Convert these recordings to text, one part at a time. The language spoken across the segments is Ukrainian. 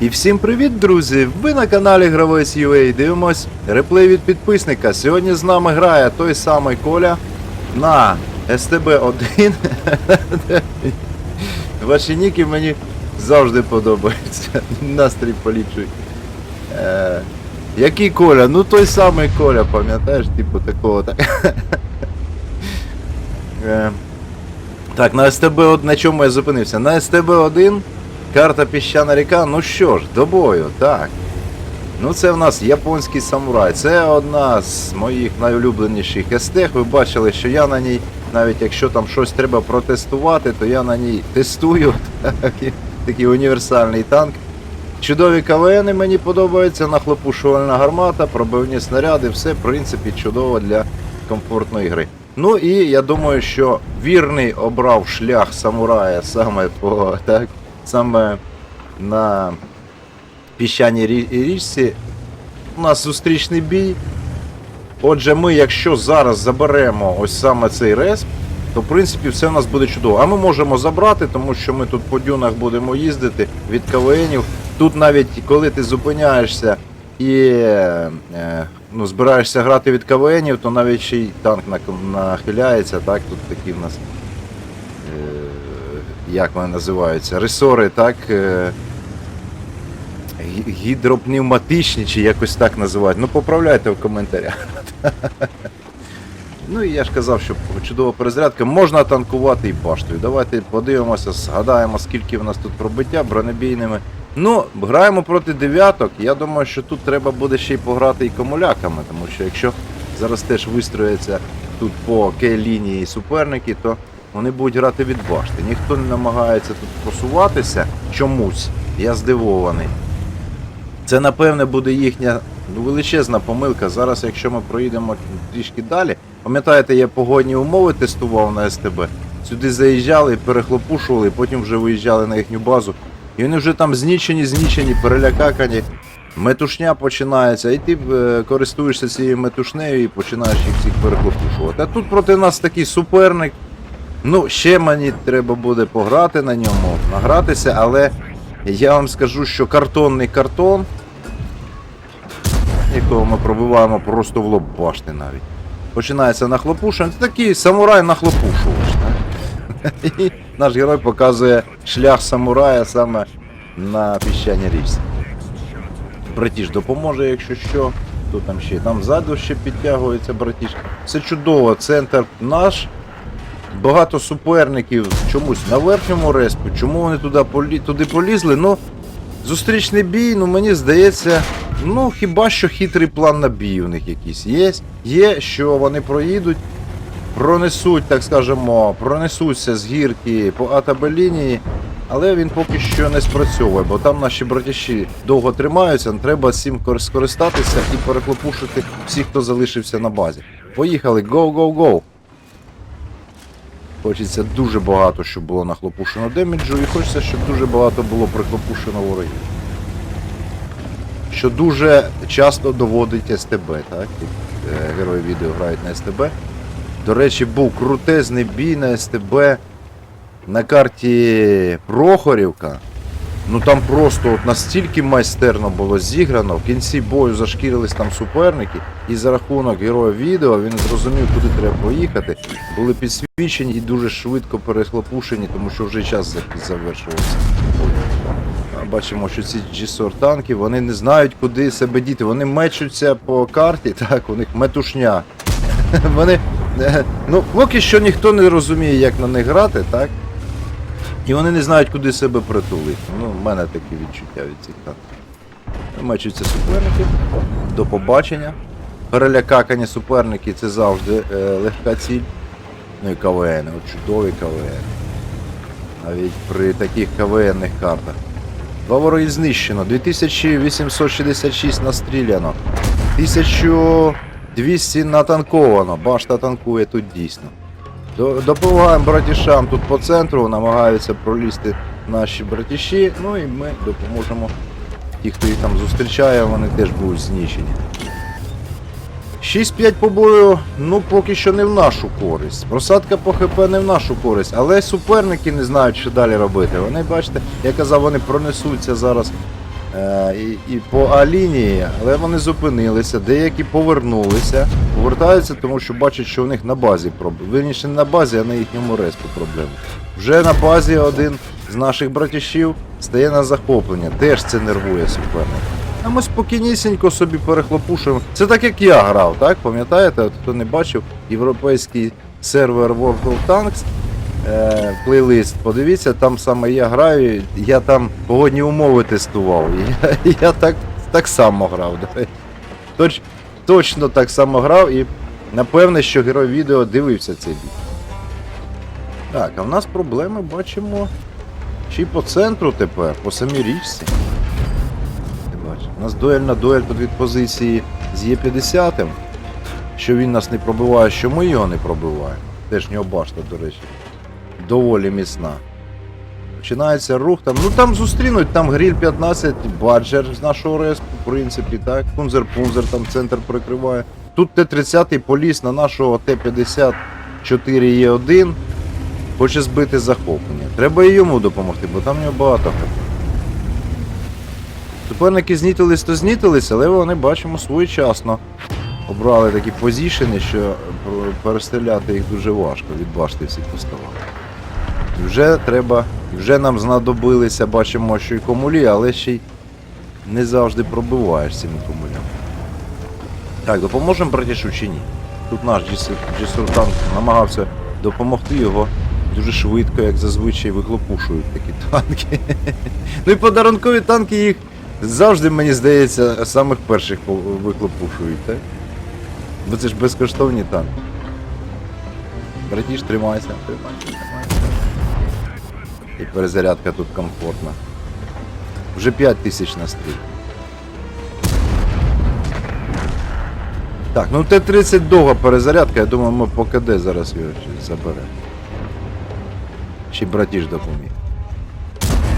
І всім привіт, друзі! Ви на каналі Гравець. Дивимось реплей від підписника. Сьогодні з нами грає той самий Коля на СТБ-1. Ваші ніки мені завжди подобаються. Настрій поліпшують. Е, який Коля? Ну той самий Коля, пам'ятаєш, типу такого так. Е, так, на СТБ на чому я зупинився? На СТБ-1 карта піщана ріка. Ну що ж, до бою, так. Ну це в нас японський самурай. Це одна з моїх найулюбленіших естех. Ви бачили, що я на ній, навіть якщо там щось треба протестувати, то я на ній тестую. Так, такий універсальний танк. Чудові КВНи мені подобаються, нахлопушувальна гармата, пробивні снаряди, все в принципі чудово для комфортної гри. Ну і я думаю, що вірний обрав шлях самурая саме по так, саме на піщаній рі- річці. У нас зустрічний бій. Отже, ми, якщо зараз заберемо ось саме цей респ, то в принципі все в нас буде чудово. А ми можемо забрати, тому що ми тут по дюнах будемо їздити від КВНів. Тут навіть коли ти зупиняєшся і е, ну, збираєшся грати від КВНів, то навіть ще й танк нахиляється. Так, тут такі в нас. Як вони називаються? Ресори, так. Е, гідропневматичні чи якось так називають. Ну поправляйте в коментарях. Ну і я ж казав, що чудова перезарядка. Можна танкувати і баштою. Давайте подивимося, згадаємо, скільки в нас тут пробиття бронебійними. Ну, граємо проти дев'яток. Я думаю, що тут треба буде ще й пограти і комуляками, тому що якщо зараз теж вистрояться тут по К-лінії суперники, то вони будуть грати від башти. Ніхто не намагається тут просуватися чомусь. Я здивований. Це, напевне, буде їхня ну, величезна помилка. Зараз, якщо ми проїдемо трішки далі, пам'ятаєте, я погодні умови тестував на СТБ. Сюди заїжджали, перехлопушували, потім вже виїжджали на їхню базу. І вони вже там знічені, знічені, перелякакані. Метушня починається, і ти е, користуєшся цією метушнею і починаєш їх всіх перехлопушувати. А тут проти нас такий суперник. Ну, ще мені треба буде пограти на ньому, награтися, але я вам скажу, що картонний картон, якого ми пробиваємо просто в лоб башти навіть. Починається нахлопушення. Це такий самурай нахлопушувач. І наш герой показує шлях самурая саме на піщаній річці. Братіж допоможе, якщо що. Хто там ще? Там ззаду ще підтягується братіж. Все чудово, центр наш. Багато суперників чомусь на верхньому респі. Чому вони туди, туди полізли? Ну, зустрічний бій, ну мені здається, ну хіба що хитрий план на бій у них якийсь є. Є, що вони проїдуть, пронесуть, так скажемо, пронесуться з гірки по АТБ-лінії, але він поки що не спрацьовує, бо там наші братіші довго тримаються, треба кор- скористатися і перехлопушити всіх, хто залишився на базі. Поїхали, go! Хочеться дуже багато, щоб було нахлопушено демеджу, і хочеться, щоб дуже багато було прихлопушено ворогів. Що дуже часто доводить СТБ, так? Тут, е, герої відео грають на СТБ. До речі, був крутезний бій на СТБ на карті Прохорівка. Ну там просто от настільки майстерно було зіграно, в кінці бою зашкірились там суперники, і за рахунок героя відео він зрозумів, куди треба поїхати. Були підсвічені і дуже швидко перехлопушені, тому що вже час за- завершувався. Бачимо, що ці G-SOR танки вони не знають, куди себе діти. Вони мечуться по карті, так, у них метушня. Вони. е, Ну, поки що ніхто не розуміє, як на них грати, так? І вони не знають, куди себе притулити. Ну, в мене такі відчуття від цих танків. Мечуться суперники. До побачення. Перелякакані суперники це завжди е, легка ціль. Ну і КВН, от чудові КВН. Навіть при таких КВНних картах. Два вороги знищено, 2866 настріляно, 1200 натанковано. Башта танкує тут дійсно. До- Допомагаємо братішам тут по центру, намагаються пролізти наші братіші, ну і ми допоможемо. Ті, хто їх там зустрічає, вони теж будуть знищені. 6-5 по бою, ну поки що не в нашу користь. Просадка по ХП не в нашу користь, але суперники не знають, що далі робити. Вони, бачите, я казав, вони пронесуться зараз і, і по А-лінії, але вони зупинилися, деякі повернулися, повертаються, тому що бачать, що у них на базі проблеми. Вірніше не на базі, а на їхньому респу проблеми. Вже на базі один з наших братішів стає на захоплення. Теж це нервує суперника. А ми спокійнісінько собі перехлопушуємо. Це так як я грав, так? Пам'ятаєте, хто не бачив, європейський сервер World of Tanks. Е, плейлист, подивіться, там саме я граю, я там погодні умови тестував. Я, я так, так само грав. Точ, точно так само грав і напевне, що герой відео дивився цей бій. Так, а в нас проблеми бачимо й по центру тепер, по самій річці. У нас дуель на дуель тут від позиції з Є50, що він нас не пробиває, що ми його не пробиваємо. Теж нього башта, до речі, доволі міцна. Починається рух там. Ну там зустрінуть, там гріль 15, баджер з нашого респу, в принципі, так. Пунзер-пунзер там центр прикриває. Тут Т-30 поліз на нашого Т-54 Е1. Хоче збити захоплення. Треба і йому допомогти, бо там в нього багато. Суперники знітились, то знітились, але вони бачимо своєчасно. Обрали такі позішени, що перестріляти їх дуже важко, від башти всі поставали. Вже треба, вже нам знадобилися, бачимо, що й комулі, але ще й не завжди пробиваєш цими комулями. Так, допоможемо братішу чи ні? Тут наш Джесуртанк намагався допомогти його дуже швидко, як зазвичай, вихлопушують такі танки. ну і подарункові танки їх завжди, мені здається, самих перших вихлопушують, так? Бо це ж безкоштовні танки. Братіш, тримайся, тримайся. І перезарядка тут комфортна. Вже 5 тисяч на стрій. Так, ну Т-30 довга перезарядка, я думаю, ми по КД зараз його заберемо. Й братіж допоміг.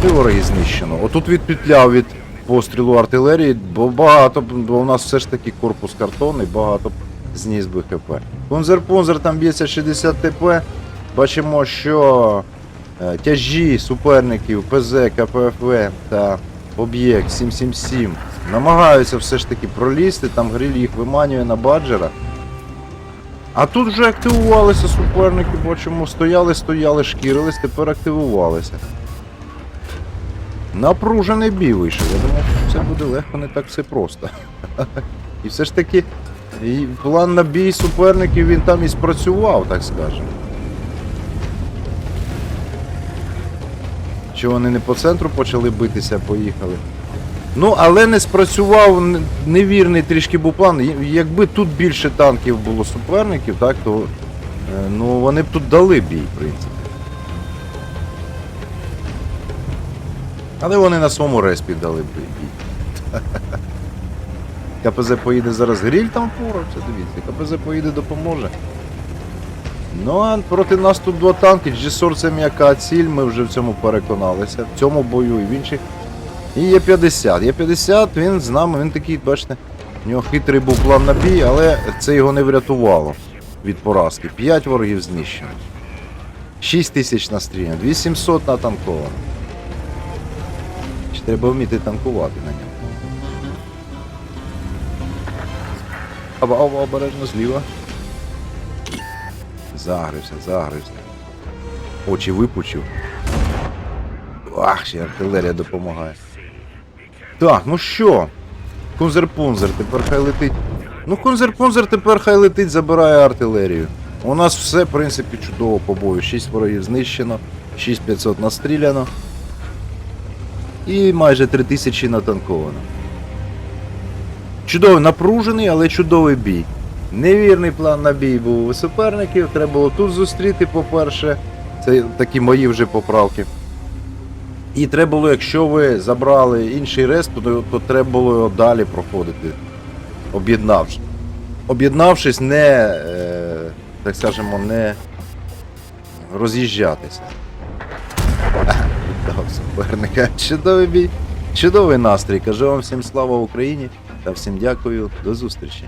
Три вороги знищено. Отут відпетляв від пострілу артилерії, бо багато, бо у нас все ж таки корпус картонний, багато зніс би ХП. Пунзер-пунзер там б'ється 60 ТП. Бачимо, що тяжі суперників ПЗ, КПФВ та об'єкт 777 намагаються все ж таки пролізти, там гриль їх виманює на баджера. А тут вже активувалися суперники, бачимо, стояли, стояли, шкірились, тепер активувалися. Напружений бій вийшов. Я думав, що це буде легко, не так все просто. І все ж таки, план на бій суперників він там і спрацював, так скажемо. Чи вони не по центру почали битися, поїхали. Ну, але не спрацював невірний трішки був план. Якби тут більше танків було суперників, так, то е, ну, вони б тут дали бій, в принципі. Але вони на своєму респі дали б бій. КПЗ поїде зараз гріль там поруч, дивіться, КПЗ поїде допоможе. Ну а проти нас тут два танки, G-Sor це м'яка ціль, ми вже в цьому переконалися, в цьому бою і в інших. І є 50. Є 50, він з нами, він такий, бачите, у нього хитрий був план на бій, але це його не врятувало від поразки. 5 ворогів знищено. 6 тисяч настріляно, 2700 натанковано. Ще треба вміти танкувати на ньому. Аба, обережно зліва. Загрився, загрився. Очі випучив. Ах, ще артилерія допомагає. Так, ну що? Кунзер-пунзер, тепер хай летить. Ну, кунзер-пунзер тепер хай летить, забирає артилерію. У нас все, в принципі, чудово по бою. 6 ворогів знищено, 6500 настріляно. І майже 3000 натанковано. Чудовий, напружений, але чудовий бій. Невірний план на бій був у суперників. Треба було тут зустріти, по-перше. Це такі мої вже поправки. І треба було, якщо ви забрали інший респ, то, то треба було його далі проходити, об'єднавшись. Об'єднавшись, не, е, так скажемо, не роз'їжджатися. Віддав суперника. Чудовий бій, чудовий настрій. Кажу вам всім слава Україні та всім дякую. До зустрічі.